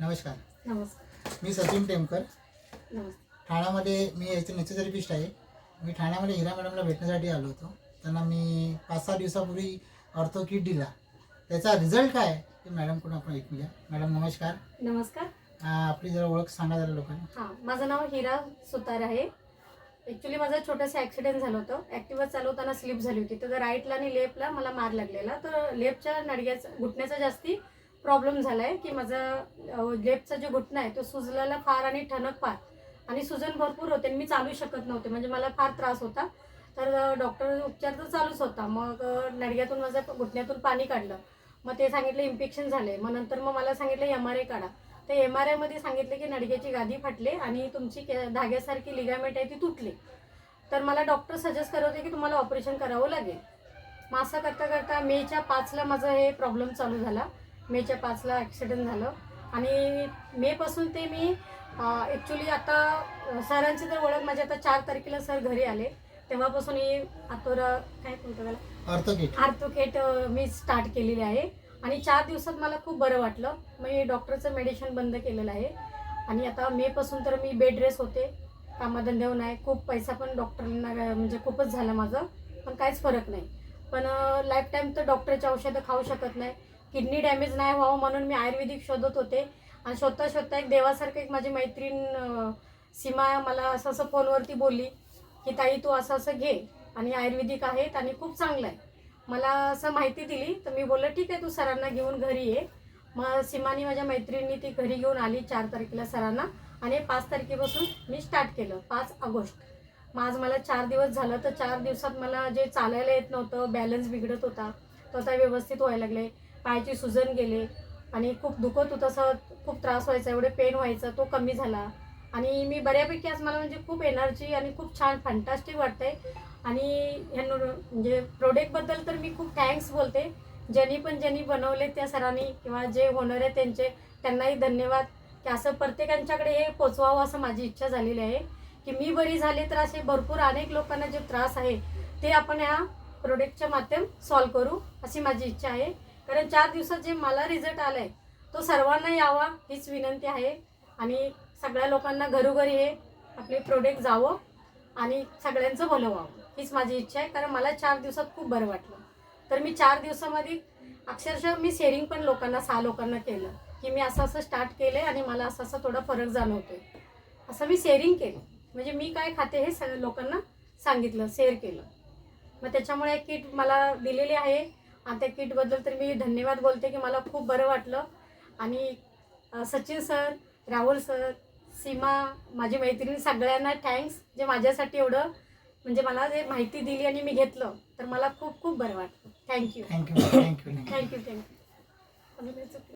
नमस्कार. नमस्कार. मी सचिन टेमकर. नमस्कार. ठाण्यामध्ये मी याचे नेचरोथेरपिस्ट आहे. मी ठाण्यामध्ये हिरा मॅडमला भेटण्यासाठी आलो होतो. त्यांना मी पाच सहा दिवसापूर्वी ऑर्थो किट दिला. त्याचा रिझल्ट काय आहे ते मॅडमकडून आपण ऐकूया. मॅडम नमस्कार. नमस्कार. आ, आपली जरा ओळख सांगा जरा लोकांना. हां माझं नाव हिरा सुतार आहे. ॲक्च्युली माझं छोटंसं ॲक्सिडेंट झालं होतं. ॲक्टिवा चालवताना स्लिप झाली होती. तर राईटला आणि लेफ्टला मला मार लागलेला. तर लेफ्टच्या नडग्याचा घुटण्याचा जास्ती प्रॉब्लेम झाला आहे की माझा लेफ्टचा जो घुटणा आहे तो सुजलेला फार आणि ठणक फार. आणि सुजन भरपूर होते आणि मी चालू शकत नव्हते म्हणजे मला फार त्रास होता. तर डॉक्टर उपचार तर चालूच होता. मग नडग्यातून माझं घुटण्यातून पाणी काढलं. मग ते सांगितलं इन्फेक्शन झाले. मग नंतर मग मला सांगितलं एम आर आय काढा. तर एम आर आयमध्ये सांगितले की नडग्याची गादी फाटली आणि तुमची धाग्यासारखी लिगामेंट आहे ती तुटली. तर मला डॉक्टर सजेस्ट करत होते की तुम्हाला ऑपरेशन करावं लागेल. मग असं करता करता मेच्या पाचला माझं हे प्रॉब्लेम चालू झाला. मेच्या पाचला ॲक्सिडेंट झालं. आणि मेपासून ते मी ॲक्च्युली आता सरांची तर ओळख माझी आता चार तारखेला सर घरी आले. तेव्हापासून ही आतोरा काय बोलतो त्याला? आर्थोकेट मी स्टार्ट केलेली आहे. आणि चार दिवसात मला खूप बरं वाटलं. मी डॉक्टरचं मेडिसिन बंद केलेलं आहे. आणि आता मेपासून तर मी बेड रेस होते. कामाधंद्यावर नाही. खूप पैसा पण डॉक्टरांना म्हणजे खूपच झाला माझं. पण काहीच फरक नाही. पण लाईफ टाईम तर डॉक्टरची औषधं खाऊ शकत नाही. किडनी डॅमेज नाही व्हावं म्हणून मी आयुर्वेदिक शोधत होते. आणि शोधता शोधता एक देवासारखं एक माझी मैत्रीण सीमा मला असं असं फोनवरती बोलली की ताई तू असं असं घे आणि आयुर्वेदिक आहेत आणि खूप चांगलं आहे. मला असं माहिती दिली तर मी बोललं ठीक आहे तू सरांना घेऊन घरी ये. मग सीमानी माझ्या मैत्रिणींनी ती घरी घेऊन आली चार तारखेला सरांना आणि पाच तारखेपासून मी स्टार्ट केलं पाच ऑगस्ट. मग आज मला चार दिवस झालं तर चार दिवसात मला जे चालायला येत नव्हतं बॅलन्स बिघडत होता तो आता व्यवस्थित व्हायला लागले. पायाची सुजन गेले आणि खूप दुखत होतं असं खूप त्रास व्हायचा एवढे पेन व्हायचं तो कमी झाला. आणि मी बऱ्यापैकी आज मला म्हणजे खूप एनर्जी आणि खूप छान फॅन्टास्टिक वाटतंय. आणि ह्यांना म्हणजे प्रोडक्टबद्दल तर मी खूप थँक्स बोलते. ज्यांनी पण ज्यांनी बनवले त्या सरांनी किंवा जे होणार आहे त्यांचे त्यांनाही धन्यवाद. की असं प्रत्येकांच्याकडे हे पोचवावं असं माझी इच्छा झालेली आहे. की मी बरी झाले तर असे भरपूर अनेक लोकांना जे त्रास आहे ते आपण ह्या प्रोडक्टच्या माध्यम सॉल्व करू अशी माझी इच्छा आहे. कारण चार दिवसात जे मला रिझल्ट आला आहे तो सर्वांना यावा हीच विनंती आहे. आणि सगळ्या लोकांना घरोघरी हे आपले प्रोडक्ट जावं आणि सगळ्यांचं भलं व्हावं हीच माझी इच्छा आहे. कारण मला चार दिवसात खूप बरं वाटलं. तर मी चार दिवसामध्ये अक्षरशः मी शेअरिंग पण लोकांना सहा लोकांना केलं की मी असं असं स्टार्ट केलं आणि मला असं असं थोडा फरक जाणवतोय. असं मी शेअरिंग केलं. म्हणजे मी काय खाते हे सगळ्या लोकांना सांगितलं शेअर केलं. मग त्याच्यामुळे किट मला दिलेली आहे. आणि त्या किटबद्दल तर मी धन्यवाद बोलते की मला खूप बरं वाटलं. आणि सचिन सर राहुल सर सीमा माझी मैत्रिणी सगळ्यांना थँक्स जे माझ्यासाठी एवढं म्हणजे मला जे माहिती दिली आणि मी घेतलं तर मला खूप खूप बरं वाटलं. Thank you thank you thank you thank you thank you